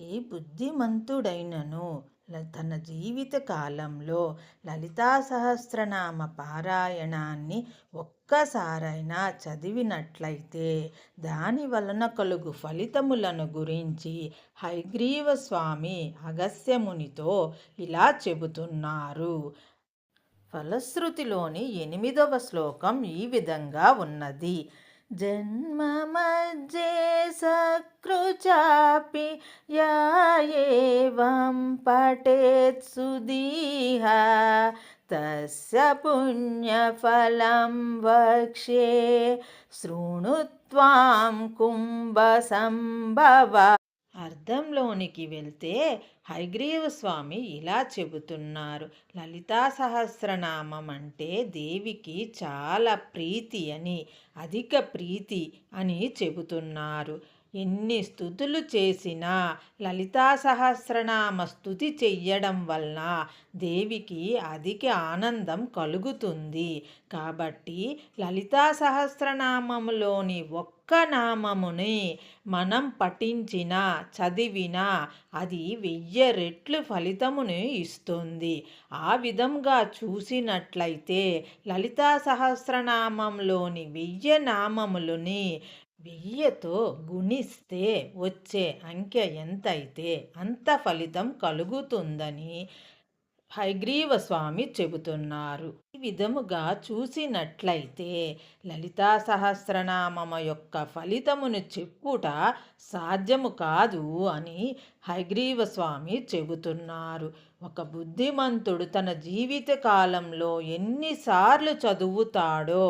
ఏ బుద్ధిమంతుడైనను? ల- తన జీవిత కాలంలో లలితా సహస్రనామ పారాయణాన్ని ఒక్కసారైనా చదివినట్లయితే దాని వలన కలుగు ఫలితములను గురించి హైగ్రీవ స్వామి అగస్యమునితో ఇలా చెబుతున్నారు. ఫలశ్రుతిలోని ఎనిమిదవ శ్లోకం ఈ విధంగా ఉన్నది. जन्ममज्जे सकृचापि या एवं पठेत् सुदीह। तस्य पुण्यफलं वक्ष्ये शृणु त्वां कुम्भसम्भव। అర్థంలోనికి వెళ్తే హైగ్రీవ స్వామి ఇలా చెబుతున్నారు. లలితా సహస్రనామం అంటే దేవికి చాలా ప్రీతి అని అధిక ప్రీతి అని చెబుతున్నారు. ఎన్ని స్థుతులు చేసినా లలితా సహస్రనామ స్థుతి చెయ్యడం వలన దేవికి అధిక ఆనందం కలుగుతుంది. కాబట్టి లలితా సహస్రనామములోని ఒక్క నామముని మనం పఠించిన చదివిన అది వెయ్యి రెట్లు ఫలితమును ఇస్తుంది. ఆ విధంగా చూసినట్లయితే లలితా సహస్రనామంలోని వెయ్యి నామములని వెయ్యితో గుణిస్తే వచ్చే అంకె ఎంతైతే అంత ఫలితం కలుగుతుందని హైగ్రీవ స్వామి చెబుతున్నారు. ఈ విధముగా చూసినట్లయితే లలితా సహస్రనామమ యొక్క ఫలితమును చెప్పుట సాధ్యము కాదు అని హైగ్రీవ స్వామి చెబుతున్నారు. ఒక బుద్ధిమంతుడు తన జీవిత కాలంలో ఎన్నిసార్లు చదువుతాడో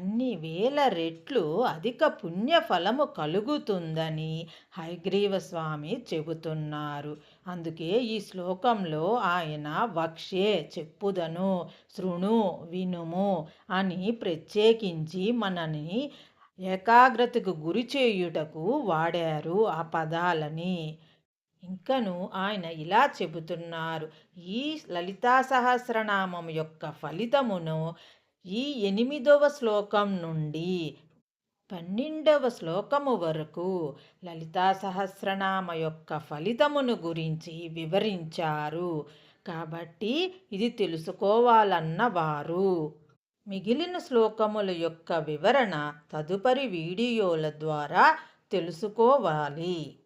అన్ని వేల రెట్లు అధిక పుణ్యఫలము కలుగుతుందని హైగ్రీవ స్వామి చెబుతున్నారు. అందుకే ఈ శ్లోకంలో ఆయన వక్షే చెప్పుదను శృణు వినుము అని ప్రత్యేకించి మనని ఏకాగ్రతకు గురి చేయుటకు వాడారు ఆ పదాలని. ఇంకను ఆయన ఇలా చెబుతున్నారు. ఈ లలితా సహస్రనామం యొక్క ఫలితమును ఈ ఎనిమిదవ శ్లోకం నుండి పన్నెండవ శ్లోకము వరకు లలితా సహస్రనామ యొక్క ఫలితమును గురించి వివరించారు. కాబట్టి ఇది తెలుసుకోవాలన్న వారు. మిగిలిన శ్లోకముల యొక్క వివరణ తదుపరి వీడియోల ద్వారా తెలుసుకోవాలి.